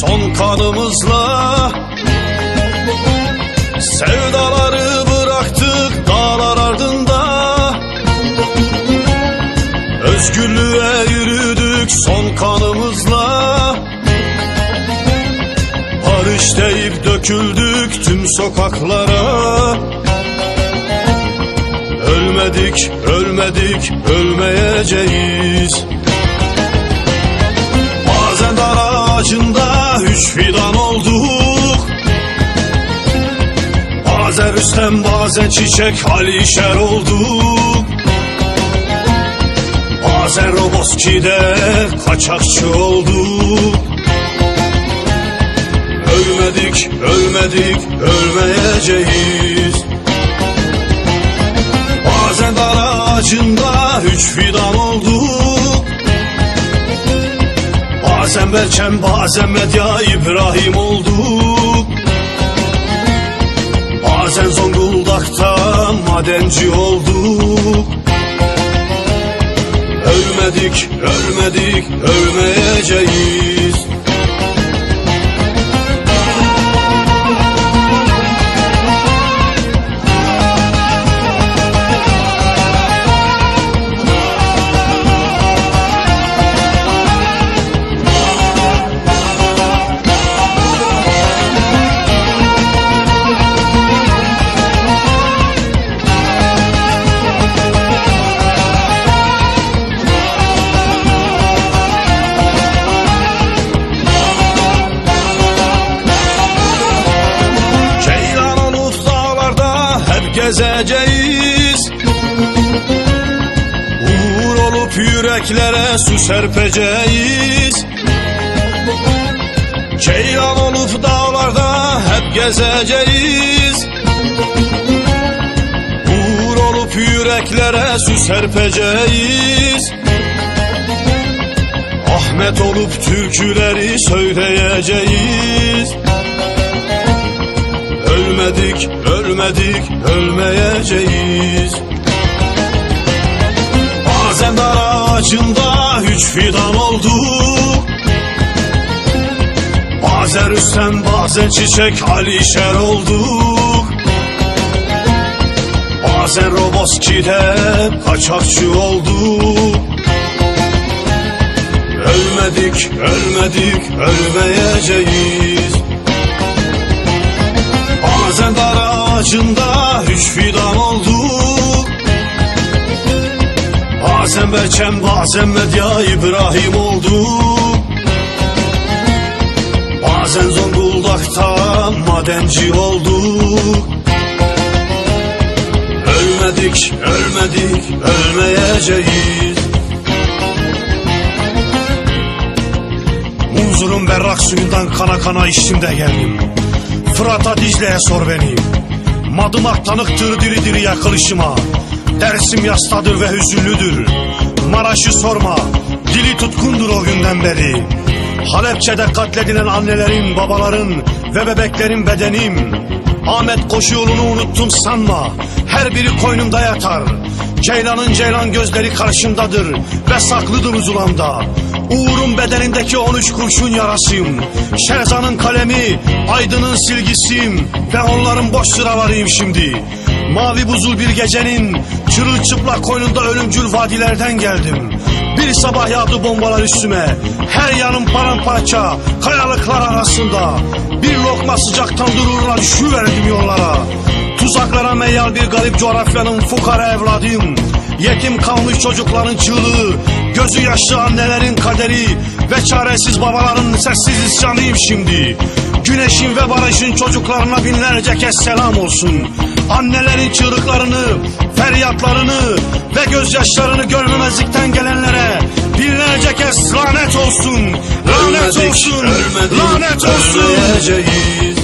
son kanımızla. Sevdaları bıraktık dağlar ardında. Özgürlüğe yürüdük son kanımızla. Barış deyip döküldük tüm sokaklara. Ölmedik, ölmedik, ölmeyeceğiz Rüstem bazen çiçek Alişer olduk. Bazen Roboski'de kaçakçı olduk. Ölmedik, ölmedik, ölmeyeceğiz. Bazen dar ağacında üç fidan olduk. Bazen Berçem, bazen Medya İbrahim olduk Bazen Zonguldak'ta madenci olduk. Ölmedik, ölmedik, ölmeyeceğiz gezeceğiz. Uğur olup yüreklere su serpeceğiz. Ceylan olup dağlarda hep gezeceğiz. Uğur olup yüreklere su serpeceğiz. Ahmet olup türküleri söyleyeceğiz. Ölmedik, ölmedik, ölmeyeceğiz Bazen dar ağacında üç fidan olduk Bazen Rüstem, bazen Çiçek Alişer olduk Bazen Roboski'de kaçakçı olduk Ölmedik, ölmedik, ölmeyeceğiz Bazen dar ağacında üç fidan olduk Bazen Berçem bazen Medya İbrahim olduk Bazen Zonguldak'ta madenci olduk Ölmedik, ölmedik, ölmeyeceğiz. Munzur'un berrak suyundan kana kana içtim de geldim. Fırat'a Dicle'ye sor beni Madımak tanıktır diri diri yakılışıma. Dersim yastadır ve hüzünlüdür. Maraş'ı sorma Dili tutkundur o günden beri. Halepçe'de katledilen annelerin, babaların ve bebeklerin bedenim. Ahmet koşu yolunu unuttum sanma Her biri koynumda yatar. Ceylanın ceylan gözleri karşımdadır Ve saklıdır uzulamda Uğur'un bedenindeki 13 kurşun yarasıyım. Şerzan'ın kalemi Aydın'ın silgisiyim Ve onların boş sıralarıyım şimdi. Mavi buzul bir gecenin Çırılçıplak koynunda ölümcül vadilerden geldim. Bir sabah yağdı bombalar üstüme Her yanım paramparça Kayalıklar arasında. Bir lokma sıcak tandırurla düşüverdim yollara. Tuzaklara meyal bir garip coğrafyanın fukara evladıyım Yetim kalmış çocukların çığlığı Gözü yaşlı annelerin kaderi Ve çaresiz babaların sessiz isyanıyım şimdi. Güneşin ve barışın çocuklarına binlerce kez selam olsun. Annelerin çığlıklarını, feryatlarını ve gözyaşlarını görmemezlikten gelenlere Binlerce kez lanet olsun. Lanet Ölmedik, olsun ölmedik, Lanet olsun. ölmeyeceğiz